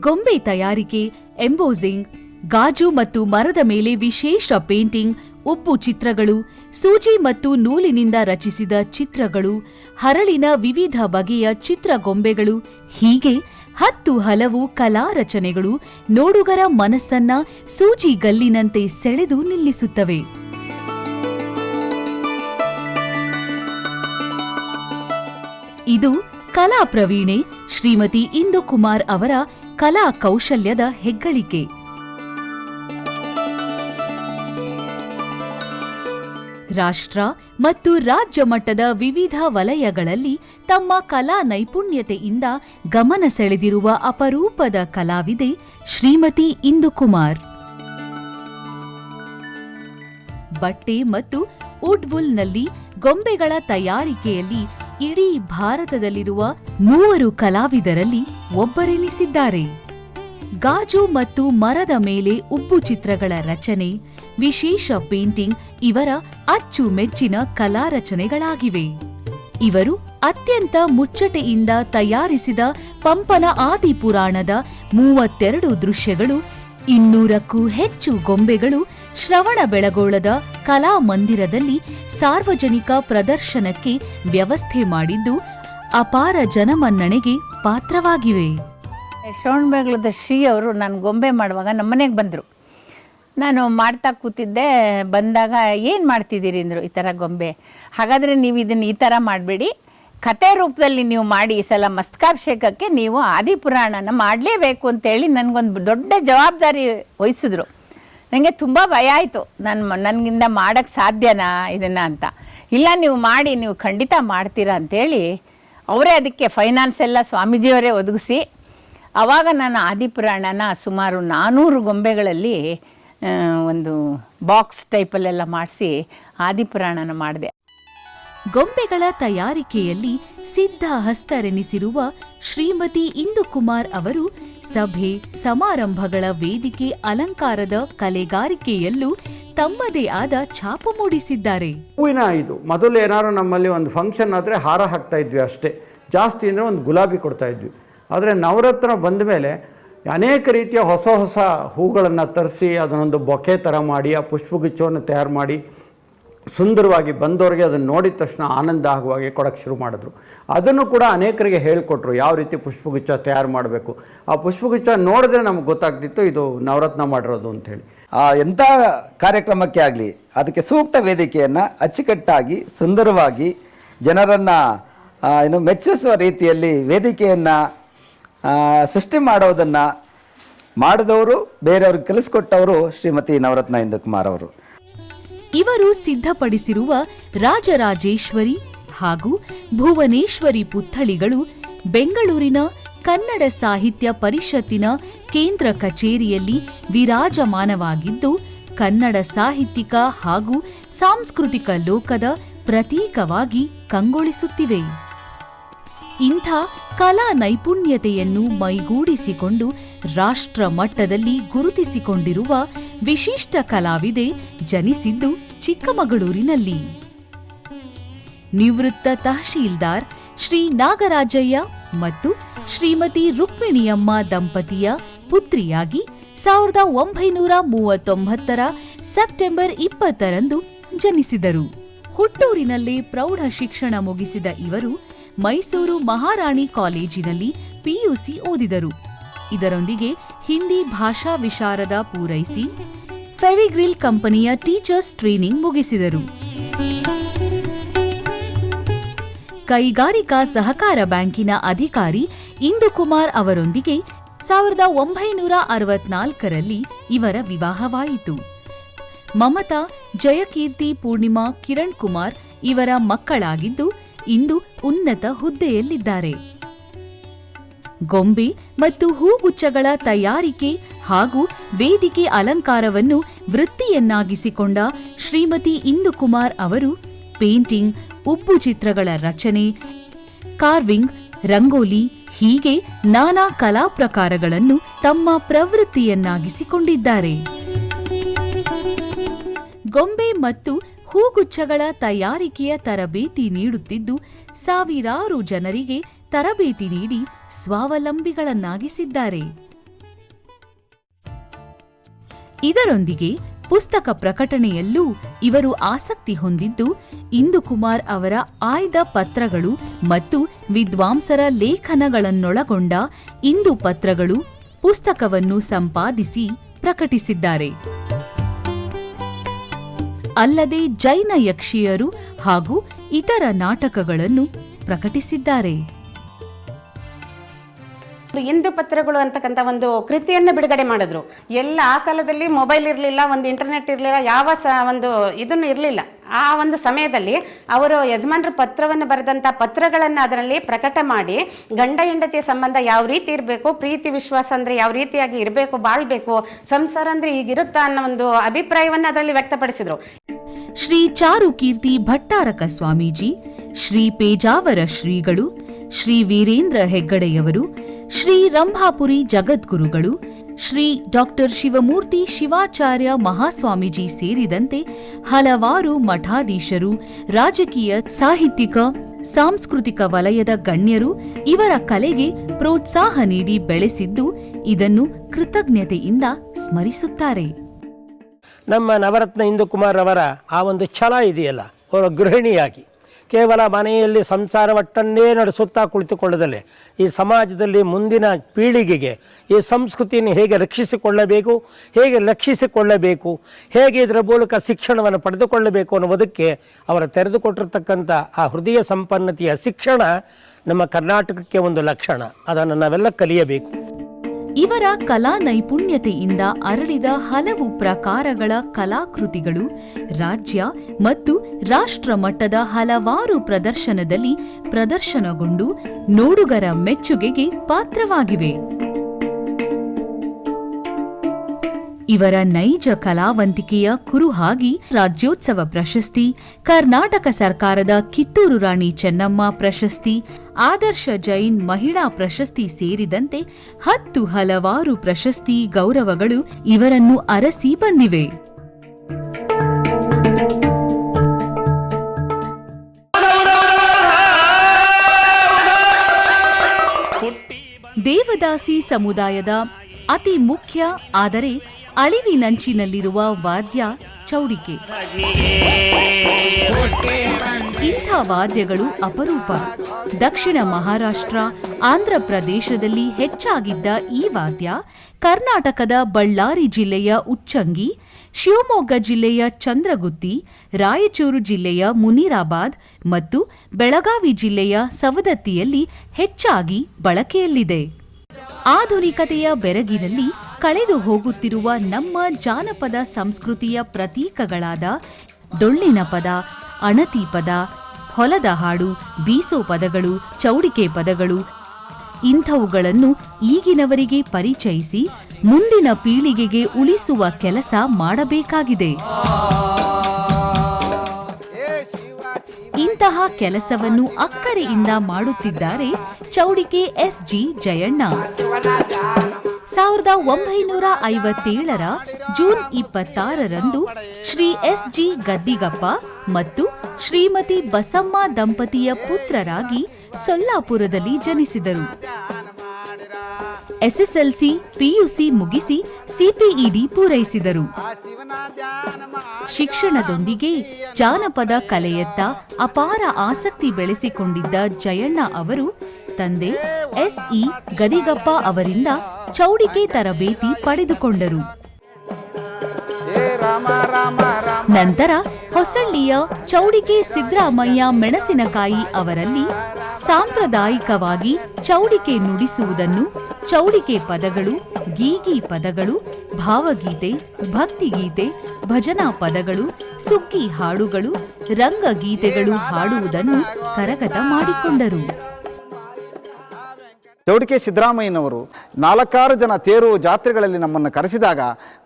ಗೊಂಬೆ ತಯಾರಿಕೆ, ಎಂಬೋಸಿಂಗ್, ಗಾಜು ಮತ್ತು ಮರದ ಮೇಲೆ ವಿಶೇಷ ಪೇಂಟಿಂಗ್ ಉಬ್ಬು ಚಿತ್ರಗಳು, ಸೂಜಿ ಮತ್ತು ನೂಲಿನಿಂದ ರಚಿಸಿದ ಚಿತ್ರಗಳು, ಹರಳಿನ ವಿವಿಧ ಬಗೆಯ ಚಿತ್ರಗೊಂಬೆಗಳು ಹೀಗೆ ಹತ್ತು ಹಲವು ಕಲಾ ರಚನೆಗಳು ನೋಡುಗರ ಮನಸ್ಸನ್ನ ಸೂಜಿ ಗಲ್ಲಿನಂತೆ ಸೆಳೆದು ನಿಲ್ಲಿಸುತ್ತವೆ. ಇದು ಕಲಾ ಪ್ರವೀಣೆ ಶ್ರೀಮತಿ ಇಂದು ಕುಮಾರ್ ಅವರ ಕಲಾ ಕೌಶಲ್ಯದ ಹೆಗ್ಗಳಿಕೆ. ರಾಷ್ಟ್ರ ಮತ್ತು ರಾಜ್ಯ ಮಟ್ಟದ ವಿವಿಧ ವಲಯಗಳಲ್ಲಿ ತಮ್ಮ ಕಲಾ ನೈಪುಣ್ಯತೆಯಿಂದ ಗಮನ ಸೆಳೆದಿರುವ ಅಪರೂಪದ ಕಲಾವಿದೆ ಶ್ರೀಮತಿ ಇಂದುಕುಮಾರ್. ಬಟ್ಟೆ ಮತ್ತು ವುಡ್ವುಲ್ನಲ್ಲಿ ಗೊಂಬೆಗಳ ತಯಾರಿಕೆಯಲ್ಲಿ ಇಡೀ ಭಾರತದಲ್ಲಿರುವ ಮೂವರು ಕಲಾವಿದರಲ್ಲಿ ಒಬ್ಬರೆನಿಸಿದ್ದಾರೆ. ಗಾಜು ಮತ್ತು ಮರದ ಮೇಲೆ ಉಬ್ಬು ಚಿತ್ರಗಳ ರಚನೆ, ವಿಶೇಷ ಪೇಂಟಿಂಗ್ ಇವರ ಅಚ್ಚುಮೆಚ್ಚಿನ ಕಲಾ ರಚನೆಗಳಾಗಿವೆ ಇವರು ಅತ್ಯಂತ ಮುಚ್ಚಟೆಯಿಂದ ತಯಾರಿಸಿದ ಪಂಪನ ಆದಿಪುರಾಣದ ಮೂವತ್ತೆರಡು ದೃಶ್ಯಗಳು ಇನ್ನೂರಕ್ಕೂ ಹೆಚ್ಚು ಗೊಂಬೆಗಳು ಶ್ರವಣ ಬೆಳಗೋಳದ ಕಲಾ ಮಂದಿರದಲ್ಲಿ ಸಾರ್ವಜನಿಕ ಪ್ರದರ್ಶನಕ್ಕೆ ವ್ಯವಸ್ಥೆ ಮಾಡಿದ್ದು ಅಪಾರ ಜನಮನ್ನಣೆಗೆ ಪಾತ್ರವಾಗಿವೆ. ಶ್ರವಣಬೆಳಗೊಳದ ಶ್ರೀ ಅವರು ನಾನು ಗೊಂಬೆ ಮಾಡುವಾಗ ನಮ್ಮನೆಗೆ ಬಂದರು. ನಾನು ಮಾಡ್ತಾ ಕೂತಿದ್ದೆ, ಬಂದಾಗ ಏನು ಮಾಡ್ತಿದ್ದೀರಿ ಅಂದರು ಈ ಥರ ಗೊಂಬೆ. ಹಾಗಾದರೆ ನೀವು ಇದನ್ನು ಈ ಥರ ಮಾಡಬೇಡಿ. ಕತೆ ರೂಪದಲ್ಲಿ ನೀವು ಮಾಡಿ ಈ ಸಲ ಮಸ್ತಕಾಭಿಷೇಕಕ್ಕೆ ನೀವು ಆದಿಪುರಾಣನ ಮಾಡಲೇಬೇಕು ಅಂತೇಳಿ ನನಗೊಂದು ದೊಡ್ಡ ಜವಾಬ್ದಾರಿ ವಹಿಸಿದ್ರು. ನನಗೆ ತುಂಬ ಭಯ ಆಯಿತು. ನನ್ನ ನನಗಿಂದ ಮಾಡೋಕ್ಕೆ ಸಾಧ್ಯನಾ ಇದನ್ನು ಅಂತ. ಇಲ್ಲ, ನೀವು ಮಾಡಿ, ನೀವು ಖಂಡಿತ ಮಾಡ್ತೀರಾ ಅಂತೇಳಿ ಅವರೇ ಅದಕ್ಕೆ ಫೈನಾನ್ಸ್ ಎಲ್ಲ ಸ್ವಾಮೀಜಿಯವರೇ ಒದಗಿಸಿ ಆವಾಗ ನಾನು ಆದಿಪುರಾಣನ ಸುಮಾರು ನಾನ್ನೂರು ಗೊಂಬೆಗಳಲ್ಲಿ ಒಂದು ಬಾಕ್ಸ್ ಟೈಪಲ್ಲೆಲ್ಲ ಮಾಡಿಸಿ ಆದಿಪುರಾಣನ ಮಾಡಿದೆ. ಗೊಂಬೆಗಳ ತಯಾರಿಕೆಯಲ್ಲಿ ಸಿದ್ಧ ಹಸ್ತರೆನಿಸಿರುವ ಶ್ರೀಮತಿ ಇಂದುಕುಮಾರ್ ಅವರು ಸಭೆ, ಸಮಾರಂಭಗಳ ವೇದಿಕೆ, ಅಲಂಕಾರದ ಕಲೆಗಾರಿಕೆಯಲ್ಲೂ ತಮ್ಮದೇ ಆದ ಛಾಪು ಮೂಡಿಸಿದ್ದಾರೆ. ಹೂವಿನ ಇದು, ಮೊದಲು ಏನಾದ್ರು ನಮ್ಮಲ್ಲಿ ಒಂದು ಫಂಕ್ಷನ್ ಆದರೆ ಹಾರ ಹಾಕ್ತಾ ಇದ್ವಿ ಅಷ್ಟೇ. ಜಾಸ್ತಿ ಅಂದರೆ ಒಂದು ಗುಲಾಬಿ ಕೊಡ್ತಾ ಇದ್ವಿ. ಆದರೆ ನವರತ್ನ ಬಂದ ಮೇಲೆ ಅನೇಕ ರೀತಿಯ ಹೊಸ ಹೊಸ ಹೂಗಳನ್ನು ತರಿಸಿ, ಅದನ್ನೊಂದು ಬೊಕೆ ಥರ ಮಾಡಿ, ಆ ಪುಷ್ಪಗುಚ್ಛವನ್ನು ತಯಾರು ಮಾಡಿ ಸುಂದರವಾಗಿ ಬಂದವರಿಗೆ ಅದನ್ನು ನೋಡಿದ ತಕ್ಷಣ ಆನಂದ ಆಗುವಾಗೆ ಕೊಡೋಕ್ಕೆ ಶುರು ಮಾಡಿದ್ರು. ಅದನ್ನು ಕೂಡ ಅನೇಕರಿಗೆ ಹೇಳಿಕೊಟ್ರು. ಯಾವ ರೀತಿ ಪುಷ್ಪಗುಚ್ಛ ತಯಾರು ಮಾಡಬೇಕು? ಆ ಪುಷ್ಪಗುಚ್ಛ ನೋಡಿದ್ರೆ ನಮ್ಗೆ ಗೊತ್ತಾಗ್ತಿತ್ತು, ಇದು ನವರತ್ನ ಮಾಡಿರೋದು ಅಂಥೇಳಿ ಆ, ಎಂಥ ಕಾರ್ಯಕ್ರಮಕ್ಕೆ ಆಗಲಿ, ಅದಕ್ಕೆ ಸೂಕ್ತ ವೇದಿಕೆಯನ್ನು ಅಚ್ಚುಕಟ್ಟಾಗಿ, ಸುಂದರವಾಗಿ ಜನರನ್ನು ಏನು ಮೆಚ್ಚಿಸುವ ರೀತಿಯಲ್ಲಿ ವೇದಿಕೆಯನ್ನು ಸೃಷ್ಟಿ ಮಾಡೋದನ್ನು ಮಾಡಿದವರು, ಬೇರೆಯವ್ರಿಗೆ ಕಲಿಸ್ಕೊಟ್ಟವರು ಶ್ರೀಮತಿ ನವರತ್ನ ಇಂದುಕುಮಾರ್ ಅವರು. ಇವರು ಸಿದ್ಧಪಡಿಸಿರುವ ರಾಜರಾಜೇಶ್ವರಿ ಹಾಗೂ ಭುವನೇಶ್ವರಿ ಪುತ್ಥಳಿಗಳು ಬೆಂಗಳೂರಿನ ಕನ್ನಡ ಸಾಹಿತ್ಯ ಪರಿಷತ್ತಿನ ಕೇಂದ್ರ ಕಚೇರಿಯಲ್ಲಿ ವಿರಾಜಮಾನವಾಗಿದ್ದು, ಕನ್ನಡ ಸಾಹಿತ್ಯಿಕ ಹಾಗೂ ಸಾಂಸ್ಕೃತಿಕ ಲೋಕದ ಪ್ರತೀಕವಾಗಿ ಕಂಗೊಳಿಸುತ್ತಿವೆ. ಇಂಥ ಕಲಾ ನೈಪುಣ್ಯತೆಯನ್ನು ಮೈಗೂಡಿಸಿಕೊಂಡು ರಾಷ್ಟ್ರ ಮಟ್ಟದಲ್ಲಿ ಗುರುತಿಸಿಕೊಂಡಿರುವ ವಿಶಿಷ್ಟ ಕಲಾವಿದೆ ಜನಿಸಿದ್ದು ಚಿಕ್ಕಮಗಳೂರಿನಲ್ಲಿ. ನಿವೃತ್ತ ತಹಶೀಲ್ದಾರ್ ಶ್ರೀ ನಾಗರಾಜಯ್ಯ ಮತ್ತು ಶ್ರೀಮತಿ ರುಕ್ಮಿಣಿಯಮ್ಮ ದಂಪತಿಯ ಪುತ್ರಿಯಾಗಿ ಸಾವಿರದ ಒಂಬೈನೂರ ಮೂವತ್ತೊಂಬತ್ತರ ಸೆಪ್ಟೆಂಬರ್ ಇಪ್ಪತ್ತರಂದು ಜನಿಸಿದರು. ಹುಟ್ಟೂರಿನಲ್ಲೇ ಪ್ರೌಢ ಶಿಕ್ಷಣ ಮುಗಿಸಿದ ಇವರು ಮೈಸೂರು ಮಹಾರಾಣಿ ಕಾಲೇಜಿನಲ್ಲಿ ಪಿಯುಸಿ ಓದಿದರು. ಇದರೊಂದಿಗೆ ಹಿಂದಿ ಭಾಷಾ ವಿಶಾರದ ಪೂರೈಸಿ ಫೆವಿಗ್ರಿಲ್ ಕಂಪನಿಯ ಟೀಚರ್ಸ್ ಟ್ರೈನಿಂಗ್ ಮುಗಿಸಿದರು. ಕೈಗಾರಿಕಾ ಸಹಕಾರ ಬ್ಯಾಂಕಿನ ಅಧಿಕಾರಿ ಇಂದುಕುಮಾರ್ ಅವರೊಂದಿಗೆ ಸಾವಿರದ ಒಂಬೈನೂರ ಅರವತ್ನಾಲ್ಕರಲ್ಲಿ ಇವರ ವಿವಾಹವಾಯಿತು. ಮಮತಾ, ಜಯಕೀರ್ತಿ, ಪೂರ್ಣಿಮಾ, ಕಿರಣ್ ಕುಮಾರ್ ಇವರ ಮಕ್ಕಳಾಗಿದ್ದು ಇಂದು ಉನ್ನತ ಹುದ್ದೆಯಲ್ಲಿದ್ದಾರೆ. ಗೊಂಬೆ ಮತ್ತು ಹೂಗುಚ್ಛಗಳ ತಯಾರಿಕೆ ಹಾಗೂ ವೇದಿಕೆ ಅಲಂಕಾರವನ್ನು ವೃತ್ತಿಯನ್ನಾಗಿಸಿಕೊಂಡ ಶ್ರೀಮತಿ ಇಂದುಕುಮಾರ್ ಅವರು ಪೇಂಟಿಂಗ್, ಉಪ್ಪು ಚಿತ್ರಗಳ ರಚನೆ, ಕಾರ್ವಿಂಗ್, ರಂಗೋಲಿ ಹೀಗೆ ನಾನಾ ಕಲಾ ಪ್ರಕಾರಗಳನ್ನು ತಮ್ಮ ಪ್ರವೃತ್ತಿಯನ್ನಾಗಿಸಿಕೊಂಡಿದ್ದಾರೆ. ಗೊಂಬೆ ಮತ್ತು ಹೂಗುಚ್ಛಗಳ ತಯಾರಿಕೆಯ ತರಬೇತಿ ನೀಡುತ್ತಿದ್ದು, ಸಾವಿರಾರು ಜನರಿಗೆ ತರಬೇತಿ ನೀಡಿ ಸ್ವಾವಲಂಬಿಗಳನ್ನಾಗಿಸಿದ್ದಾರೆ. ಇದರೊಂದಿಗೆ ಪುಸ್ತಕ ಪ್ರಕಟಣೆಯಲ್ಲೂ ಇವರು ಆಸಕ್ತಿ ಹೊಂದಿದ್ದು ಇಂದುಕುಮಾರ್ ಅವರ ಆಯ್ದ ಪತ್ರಗಳು ಮತ್ತು ವಿದ್ವಾಂಸರ ಲೇಖನಗಳನ್ನೊಳಗೊಂಡ ಇಂದು ಪತ್ರಗಳು ಪುಸ್ತಕವನ್ನು ಸಂಪಾದಿಸಿ ಪ್ರಕಟಿಸಿದ್ದಾರೆ. ಅಲ್ಲದೆ ಜೈನ ಯಕ್ಷಿಯರು ಹಾಗೂ ಇತರ ನಾಟಕಗಳನ್ನು ಪ್ರಕಟಿಸಿದ್ದಾರೆ. ಒಂದು ಇಂದು ಪತ್ರಗಳು ಅಂತಕ್ಕಂಥ ಒಂದು ಕೃತಿಯನ್ನು ಬಿಡುಗಡೆ ಮಾಡಿದ್ರು. ಎಲ್ಲ ಆ ಕಾಲದಲ್ಲಿ ಮೊಬೈಲ್ ಇರಲಿಲ್ಲ, ಒಂದು ಇಂಟರ್ನೆಟ್ ಇರಲಿಲ್ಲ, ಯಾವ ಸ ಒಂದು ಇದನ್ನು ಇರಲಿಲ್ಲ. ಆ ಒಂದು ಸಮಯದಲ್ಲಿ ಅವರು ಯಜಮಾನರ ಪತ್ರವನ್ನು ಬರೆದಂಥ ಪತ್ರಗಳನ್ನು ಅದರಲ್ಲಿ ಪ್ರಕಟ ಮಾಡಿ, ಗಂಡ ಹೆಂಡತಿಯ ಸಂಬಂಧ ಯಾವ ರೀತಿ ಇರಬೇಕು, ಪ್ರೀತಿ, ವಿಶ್ವಾಸ ಅಂದರೆ ಯಾವ ರೀತಿಯಾಗಿ ಇರಬೇಕು, ಬಾಳ್ಬೇಕು, ಸಂಸಾರ ಅಂದರೆ ಈಗಿರುತ್ತಾ ಅನ್ನೋ ಒಂದು ಅಭಿಪ್ರಾಯವನ್ನು ಅದರಲ್ಲಿ ವ್ಯಕ್ತಪಡಿಸಿದರು. ಶ್ರೀ ಚಾರುಕೀರ್ತಿ ಭಟ್ಟಾರಕ ಸ್ವಾಮೀಜಿ, ಶ್ರೀ ಪೇಜಾವರ ಶ್ರೀಗಳು, ಶ್ರೀ ವೀರೇಂದ್ರ ಹೆಗ್ಗಡೆಯವರು ಶ್ರೀ ರಂಭಾಪುರಿ ಜಗದ್ಗುರುಗಳು, ಶ್ರೀ ಡಾಕ್ಟರ್ ಶಿವಮೂರ್ತಿ ಶಿವಾಚಾರ್ಯ ಮಹಾಸ್ವಾಮೀಜಿ ಸೇರಿದಂತೆ ಹಲವಾರು ಮಠಾಧೀಶರು, ರಾಜಕೀಯ, ಸಾಹಿತ್ಯಿಕ, ಸಾಂಸ್ಕೃತಿಕ ವಲಯದ ಗಣ್ಯರು ಇವರ ಕಲೆಗೆ ಪ್ರೋತ್ಸಾಹ ನೀಡಿ ಬೆಳೆಸಿದ್ದು ಇದನ್ನು ಕೃತಜ್ಞತೆಯಿಂದ ಸ್ಮರಿಸುತ್ತಾರೆ. ನಮ್ಮ ನವರತ್ನ ಇಂದುಕುಮಾರ್ ಅವರ ಆ ಒಂದು ಛಲ ಇದೆಯಲ್ಲ, ಅವರ ಗೃಹಿಣಿಯಾಗಿ. ಕೇವಲ ಮನೆಯಲ್ಲಿ ಸಂಸಾರವಟ್ಟನ್ನೇ ನಡೆಸುತ್ತಾ ಕುಳಿತುಕೊಳ್ಳದಲ್ಲಿ ಈ ಸಮಾಜದಲ್ಲಿ ಮುಂದಿನ ಪೀಳಿಗೆಗೆ ಈ ಸಂಸ್ಕೃತಿಯನ್ನು ಹೇಗೆ ರಕ್ಷಿಸಿಕೊಳ್ಳಬೇಕು, ಹೇಗೆ ಲಕ್ಷಿಸಿಕೊಳ್ಳಬೇಕು, ಹೇಗೆ ಇದರ ಮೂಲಕ ಶಿಕ್ಷಣವನ್ನು ಪಡೆದುಕೊಳ್ಳಬೇಕು ಅನ್ನುವುದಕ್ಕೆ ಅವರು ತೆರೆದುಕೊಟ್ಟಿರ್ತಕ್ಕಂಥ ಆ ಹೃದಯ ಸಂಪನ್ನತೆಯ ಶಿಕ್ಷಣ ನಮ್ಮ ಕರ್ನಾಟಕಕ್ಕೆ ಒಂದು ಲಕ್ಷಣ. ಅದನ್ನು ನಾವೆಲ್ಲ ಕಲಿಯಬೇಕು. ಇವರ ಕಲಾ ನೈಪುಣ್ಯತೆಯಿಂದ ಅರಳಿದ ಹಲವು ಪ್ರಕಾರಗಳ ಕಲಾಕೃತಿಗಳು ರಾಜ್ಯ ಮತ್ತು ರಾಷ್ಟ್ರ ಮಟ್ಟದ ಹಲವಾರು ಪ್ರದರ್ಶನದಲ್ಲಿ ಪ್ರದರ್ಶನಗೊಂಡು ನೋಡುಗರ ಮೆಚ್ಚುಗೆಗೆ ಪಾತ್ರವಾಗಿವೆ. ಇವರ ನೈಜ ಕಲಾವಂತಿಕೆಯ ಕುರುಹಾಗಿ ರಾಜ್ಯೋತ್ಸವ ಪ್ರಶಸ್ತಿ, ಕರ್ನಾಟಕ ಸರ್ಕಾರದ ಕಿತ್ತೂರು ರಾಣಿ ಚೆನ್ನಮ್ಮ ಪ್ರಶಸ್ತಿ, ಆದರ್ಶ ಜೈನ್ ಮಹಿಳಾ ಪ್ರಶಸ್ತಿ ಸೇರಿದಂತೆ ಹತ್ತು ಹಲವಾರು ಪ್ರಶಸ್ತಿ ಗೌರವಗಳು ಇವರನ್ನು ಅರಸಿ ಬಂದಿವೆ. ದೇವದಾಸಿ ಸಮುದಾಯದ ಅತಿ ಮುಖ್ಯ, ಆದರೆ ಅಳಿವಿನಂಚಿನಲ್ಲಿರುವ ವಾದ್ಯ ಚೌಡಿಕೆ. ಇಂಥ ವಾದ್ಯಗಳು ಅಪರೂಪ. ದಕ್ಷಿಣ ಮಹಾರಾಷ್ಟ್ರ, ಆಂಧ್ರ ಪ್ರದೇಶದಲ್ಲಿ ಹೆಚ್ಚಾಗಿದ್ದ ಈ ವಾದ್ಯ ಕರ್ನಾಟಕದ ಬಳ್ಳಾರಿ ಜಿಲ್ಲೆಯ ಉಚ್ಚಂಗಿ, ಶಿವಮೊಗ್ಗ ಜಿಲ್ಲೆಯ ಚಂದ್ರಗುತ್ತಿ, ರಾಯಚೂರು ಜಿಲ್ಲೆಯ ಮುನಿರಾಬಾದ್ ಮತ್ತು ಬೆಳಗಾವಿ ಜಿಲ್ಲೆಯ ಸವದತ್ತಿಯಲ್ಲಿ ಹೆಚ್ಚಾಗಿ ಬಳಕೆಯಲ್ಲಿದೆ. ಆಧುನಿಕತೆಯ ಬೆರಗಿನಲ್ಲಿ ಕಳೆದು ಹೋಗುತ್ತಿರುವ ನಮ್ಮ ಜಾನಪದ ಸಂಸ್ಕೃತಿಯ ಪ್ರತೀಕಗಳಾದ ಡೊಳ್ಳಿನ ಪದ, ಅಣತಿ ಪದ, ಹೊಲದ ಹಾಡು, ಬೀಸೋ ಪದಗಳು, ಚೌಡಿಕೆ ಪದಗಳು ಇಂಥವುಗಳನ್ನು ಈಗಿನವರಿಗೆ ಪರಿಚಯಿಸಿ ಮುಂದಿನ ಪೀಳಿಗೆಗೆ ಉಳಿಸುವ ಕೆಲಸ ಮಾಡಬೇಕಾಗಿದೆ. ಇಂತಹ ಕೆಲಸವನ್ನು ಅಕ್ಕರೆಯಿಂದ ಮಾಡುತ್ತಿದ್ದಾರೆ ಚೌಡಿಕೆ ಎಸ್ ಜಿ ಜಯಣ್ಣ. ಸಾವಿರದ ಒಂಬೈನೂರ ಐವತ್ತೇಳರ ಜೂನ್ ಇಪ್ಪತ್ತಾರರಂದು ಶ್ರೀ ಎಸ್ ಜಿ ಗದ್ದಿಗಪ್ಪ ಮತ್ತು ಶ್ರೀಮತಿ ಬಸಮ್ಮ ದಂಪತಿಯ ಪುತ್ರರಾಗಿ ಸೊಲ್ಲಾಪುರದಲ್ಲಿ ಜನಿಸಿದರು. ಎಸ್ಎಸ್ಎಲ್ಸಿ, ಪಿಯುಸಿ ಮುಗಿಸಿ ಸಿಪಿಇಡಿ ಪೂರೈಸಿದರು. ಶಿಕ್ಷಣದೊಂದಿಗೆ ಜಾನಪದ ಕಲೆಯತ್ತ ಅಪಾರ ಆಸಕ್ತಿ ಬೆಳೆಸಿಕೊಂಡಿದ್ದ ಜಯಣ್ಣ ಅವರು, ತಂದೆ ಎಸ್ಇ ಗದಿಗಪ್ಪ ಅವರಿಂದ ಚೌಡಿಕೆ ತರಬೇತಿ ಪಡೆದುಕೊಂಡರು. ನಂತರ ಹೊಸಳ್ಳಿಯ ಚೌಡಿಕೆ ಸಿದ್ದರಾಮಯ್ಯ ಮೆಣಸಿನಕಾಯಿ ಅವರಲ್ಲಿ ಸಾಂಪ್ರದಾಯಿಕವಾಗಿ ಚೌಡಿಕೆ ನುಡಿಸುವುದನ್ನು ಚೌಡಿಕೆ ಪದಗಳು, ಗೀಗಿ ಪದಗಳು, ಭಾವಗೀತೆ, ಭಕ್ತಿಗೀತೆ, ಭಜನಾ ಪದಗಳು, ಸುಗ್ಗಿ ಹಾಡುಗಳು, ರಂಗಗೀತೆಗಳು ಹಾಡುವುದನ್ನು ಕರಗತ ಮಾಡಿಕೊಂಡರು. ಚೌಡಿಕೆ ಸಿದ್ದರಾಮಯ್ಯನವರು ನಾಲ್ಕಾರು ಜನ ತೇರು ಜಾತ್ರೆಗಳಲ್ಲಿ ನಮ್ಮನ್ನು ಕರೆಸಿದಾಗ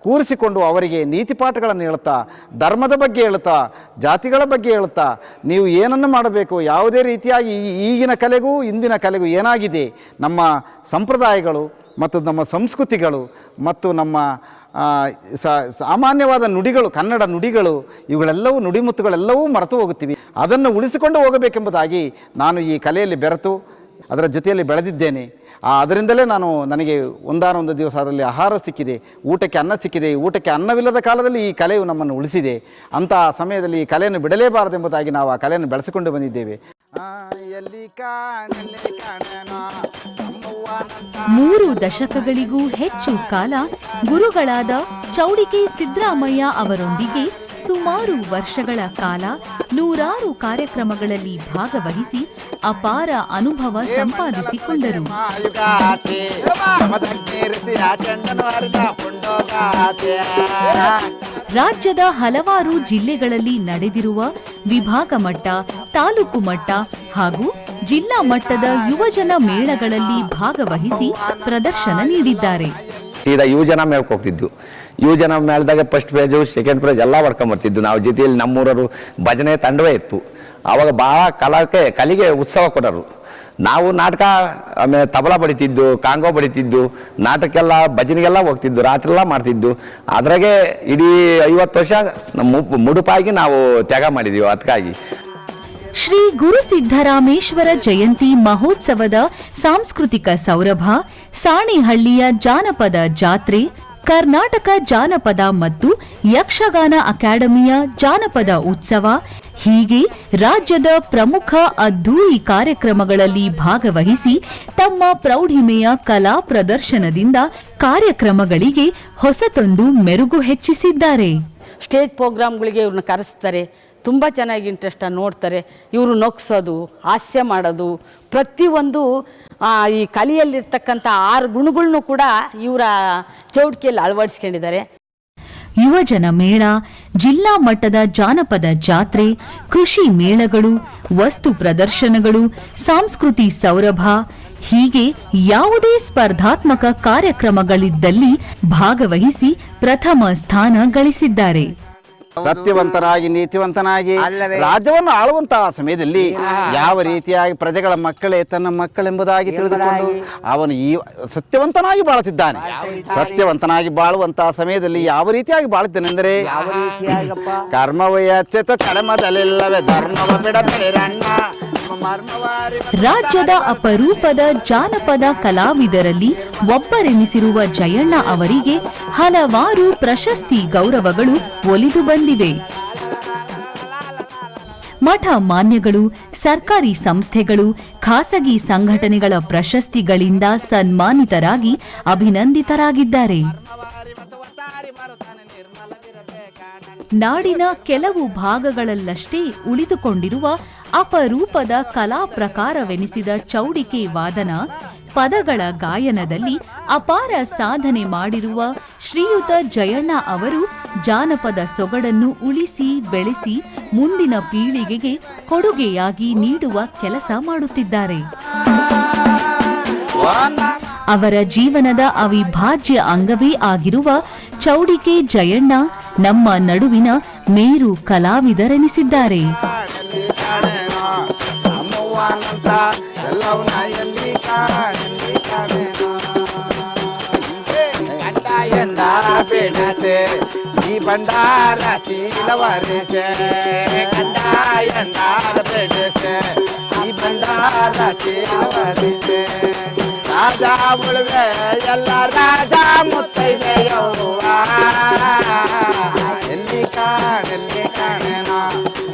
ಕೂರಿಸಿಕೊಂಡು ಅವರಿಗೆ ನೀತಿ ಪಾಠಗಳನ್ನು ಹೇಳುತ್ತಾ, ಧರ್ಮದ ಬಗ್ಗೆ ಹೇಳುತ್ತಾ, ಜಾತಿಗಳ ಬಗ್ಗೆ ಹೇಳುತ್ತಾ, ನೀವು ಏನನ್ನು ಮಾಡಬೇಕು, ಯಾವುದೇ ರೀತಿಯಾಗಿ ಈಗಿನ ಕಲೆಗೂ ಇಂದಿನ ಕಲೆಗೂ ಏನಾಗಿದೆ, ನಮ್ಮ ಸಂಪ್ರದಾಯಗಳು ಮತ್ತು ನಮ್ಮ ಸಂಸ್ಕೃತಿಗಳು ಮತ್ತು ನಮ್ಮ ಸಾಮಾನ್ಯವಾದ ನುಡಿಗಳು, ಕನ್ನಡ ನುಡಿಗಳು, ಇವುಗಳೆಲ್ಲವೂ ನುಡಿಮುತ್ತುಗಳೆಲ್ಲವೂ ಮರೆತು ಹೋಗುತ್ತೀವಿ. ಅದನ್ನು ಉಳಿಸಿಕೊಂಡು ಹೋಗಬೇಕೆಂಬುದಾಗಿ ನಾನು ಈ ಕಲೆಯಲ್ಲಿ ಬೆರೆತು ಅದರ ಜೊತೆಯಲ್ಲಿ ಬೆಳೆದಿದ್ದೇನೆ. ಆ, ಅದರಿಂದಲೇ ನಾನು ನನಗೆ ಒಂದಾನೊಂದು ದಿವಸ ಅದರಲ್ಲಿ ಆಹಾರ ಸಿಕ್ಕಿದೆ. ಊಟಕ್ಕೆ ಅನ್ನ ಸಿಕ್ಕಿದೆ. ಊಟಕ್ಕೆ ಅನ್ನವಿಲ್ಲದ ಕಾಲದಲ್ಲಿ ಈ ಕಲೆಯು ನಮ್ಮನ್ನು ಉಳಿಸಿದೆ. ಅಂತಹ ಸಮಯದಲ್ಲಿ ಈ ಕಲೆಯನ್ನು ಬಿಡಲೇಬಾರದೆಂಬುದಾಗಿ ನಾವು ಆ ಕಲೆಯನ್ನು ಬೆಳೆಸಿಕೊಂಡು ಬಂದಿದ್ದೇವೆ. ಮೂರು ದಶಕಗಳಿಗೂ ಹೆಚ್ಚು ಕಾಲ ಗುರುಗಳಾದ ಚೌಡಿಕೆ ಸಿದ್ದರಾಮಯ್ಯ ಅವರೊಂದಿಗೆ ಸುಮಾರು ವರ್ಷಗಳ ಕಾಲ ನೂರಾರು ಕಾರ್ಯಕ್ರಮಗಳಲ್ಲಿ ಭಾಗವಹಿಸಿ ಅಪಾರ ಅನುಭವ ಸಂಪಾದಿಸಿಕೊಂಡರು. ರಾಜ್ಯದ ಹಲವಾರು ಜಿಲ್ಲೆಗಳಲ್ಲಿ ನಡೆದಿರುವ ವಿಭಾಗ ಮಟ್ಟ, ತಾಲೂಕು ಮಟ್ಟ ಹಾಗೂ ಜಿಲ್ಲಾ ಮಟ್ಟದ ಯುವಜನ ಮೇಳಗಳಲ್ಲಿ ಭಾಗವಹಿಸಿ ಪ್ರದರ್ಶನ ನೀಡಿದ್ದಾರೆ. ಯುವಜನ ಮೇಳಕ್ಕೆ ಹೋಗ್ತಿದ್ದು ಯುವಜನ ಮೇಳದಾಗ ಫಸ್ಟ್ ಪ್ರೈಜು ಸೆಕೆಂಡ್ ಪ್ರೈಜ್ ಎಲ್ಲ ಹೊಡ್ಕೊಂಬರ್ತಿದ್ದು ನಾವು ಜೊತೆಯಲ್ಲಿ ನಮ್ಮೂರವರು ಭಜನೆ ತಂಡವೇ ಇತ್ತು. ಆವಾಗ ಭಾಳ ಕಲಾಕ್ಕೆ ಕಲಿಗೆ ಉತ್ಸವ ಕೊಡೋರು. ನಾವು ನಾಟಕ, ಆಮೇಲೆ ತಬಲಾ ಬಡಿತಿದ್ದು, ಕಾಂಗೋ ಬಡಿತಿದ್ದು, ನಾಟಕಕ್ಕೆಲ್ಲ, ಭಜನೆಗೆಲ್ಲ ಹೋಗ್ತಿದ್ದು ರಾತ್ರಿ ಎಲ್ಲ ಮಾಡ್ತಿದ್ದು. ಅದ್ರಾಗೆ ಇಡೀ ಐವತ್ತು ವರ್ಷ ನಮ್ಮ ಮುಡುಪಾಗಿ ನಾವು ತ್ಯಾಗ ಮಾಡಿದ್ದೀವಿ ಅದಕ್ಕಾಗಿ. ಶ್ರೀ ಗುರು ಸಿದ್ದರಾಮೇಶ್ವರ ಜಯಂತಿ ಮಹೋತ್ಸವದ ಸಾಂಸ್ಕೃತಿಕ ಸೌರಭ, ಸಾಣೆಹಳ್ಳಿಯ ಜಾನಪದ ಜಾತ್ರೆ ಕರ್ನಾಟಕ ಜಾನಪದ ಮತ್ತು ಯಕ್ಷಗಾನ ಅಕಾಡೆಮಿಯ ಜಾನಪದ ಉತ್ಸವ. ಹೀಗೆ ರಾಜ್ಯದ ಪ್ರಮುಖ ಅದ್ಧೂರಿ ಕಾರ್ಯಕ್ರಮಗಳಲ್ಲಿ ಭಾಗವಹಿಸಿ ತಮ್ಮ ಪ್ರೌಢಿಮೆಯ ಕಲಾ ಪ್ರದರ್ಶನದಿಂದ ಕಾರ್ಯಕ್ರಮಗಳಿಗೆ ಹೊಸತೊಂದು ಮೆರುಗು ಹೆಚ್ಚಿಸಿದ್ದಾರೆ. ಸ್ಟೇಜ್ ಪ್ರೋಗ್ರಾಮ್ಗಳಿಗೆ ಇವ್ರನ್ನ ಕರೆಸ್ತಾರೆ. ತುಂಬ ಚೆನ್ನಾಗಿ ಇಂಟ್ರೆಸ್ಟ್ ನೋಡ್ತಾರೆ. ಇವರು ನೊಗ್ಸೋದು, ಹಾಸ್ಯ ಮಾಡೋದು, ಪ್ರತಿಯೊಂದು ಈ ಕಲೆಯಲ್ಲಿರ್ತಕ್ಕಂಥ ಆರು ಗುಣಗಳನ್ನು ಕೂಡ ಇವರ ಚೌಟಿಕೆಯಲ್ಲಿ ಅಳವಡಿಸ್ಕೊಂಡಿದ್ದಾರೆ. ಯುವಜನ ಮೇಳ, ಜಿಲ್ಲಾ ಮಟ್ಟದ ಜಾನಪದ ಜಾತ್ರೆ, ಕೃಷಿ ಮೇಳಗಳು, ವಸ್ತು ಪ್ರದರ್ಶನಗಳು, ಸಾಂಸ್ಕೃತಿ ಸೌರಭ, ಹೀಗೆ ಯಾವುದೇ ಸ್ಪರ್ಧಾತ್ಮಕ ಕಾರ್ಯಕ್ರಮಗಳಿದ್ದಲ್ಲಿ ಭಾಗವಹಿಸಿ ಪ್ರಥಮ ಸ್ಥಾನ ಗಳಿಸಿದ್ದಾರೆ. ಸತ್ಯವಂತನಾಗಿ ನೀತಿವಂತನಾಗಿ ರಾಜ್ಯವನ್ನು ಆಳುವಂತಹ ಸಮಯದಲ್ಲಿ ಯಾವ ರೀತಿಯಾಗಿ ಪ್ರಜೆಗಳ ಮಕ್ಕಳೇ ತನ್ನ ಮಕ್ಕಳೆಂಬುದಾಗಿ ತಿಳಿದುಕೊಂಡು ಅವನು ಈ ಸತ್ಯವಂತನಾಗಿ ಬಾಳುತ್ತಿದ್ದಾನೆ. ಸತ್ಯವಂತನಾಗಿ ಬಾಳುವಂತಹ ಸಮಯದಲ್ಲಿ ಯಾವ ರೀತಿಯಾಗಿ ಬಾಳುತ್ತೇನೆಂದರೆ ಕರ್ಮವಯಚ್ಚತ ಕರ್ಮದಲ್ಲಿಲ್ಲವೇ ಧರ್ಮವ ಬಿಡಬೇಡ ರಾಜ್ಯದ ಅಪರೂಪದ ಜಾನಪದ ಕಲಾವಿದರಲ್ಲಿ ಒಬ್ಬರೆನಿಸಿರುವ ಜಯಣ್ಣ ಅವರಿಗೆ ಹಲವಾರು ಪ್ರಶಸ್ತಿ ಗೌರವಗಳು ಒಲಿದು ಬಂದಿವೆ. ಮಠ ಮಾನ್ಯಗಳು, ಸರ್ಕಾರಿ ಸಂಸ್ಥೆಗಳು, ಖಾಸಗಿ ಸಂಘಟನೆಗಳ ಪ್ರಶಸ್ತಿಗಳಿಂದ ಸನ್ಮಾನಿತರಾಗಿ ಅಭಿನಂದಿತರಾಗಿದ್ದಾರೆ. ನಾಡಿನ ಕೆಲವು ಭಾಗಗಳಲ್ಲಷ್ಟೇ ಉಳಿದುಕೊಂಡಿರುವ ಅಪರೂಪದ ಕಲಾ ಪ್ರಕಾರವೆನಿಸಿದ ಚೌಡಿಕೆ ವಾದನ ಪದಗಳ ಗಾಯನದಲ್ಲಿ ಅಪಾರ ಸಾಧನೆ ಮಾಡಿರುವ ಶ್ರೀಯುತ ಜಯಣ್ಣ ಅವರು ಜಾನಪದ ಸೊಗಡನ್ನು ಉಳಿಸಿ ಬೆಳೆಸಿ ಮುಂದಿನ ಪೀಳಿಗೆಗೆ ಕೊಡುಗೆಯಾಗಿ ನೀಡುವ ಕೆಲಸ ಮಾಡುತ್ತಿದ್ದಾರೆ. ಅವರ ಜೀವನದ ಅವಿಭಾಜ್ಯ ಅಂಗವೇ ಆಗಿರುವ ಚೌಡಿಕೆ ಜಯಣ್ಣ ನಮ್ಮ ನಡುವಿನ ಮೇರು ಕಲಾವಿದರೆನಿಸಿದ್ದಾರೆ. ಈ ராஜா உழுவ எல்லா ராஜா முத்தை தேயோவா எல்லி காண எல்லி காணனா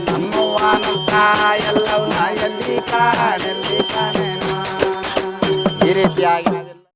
நம்முவானுக்கா எல்லாம் எல்லி காண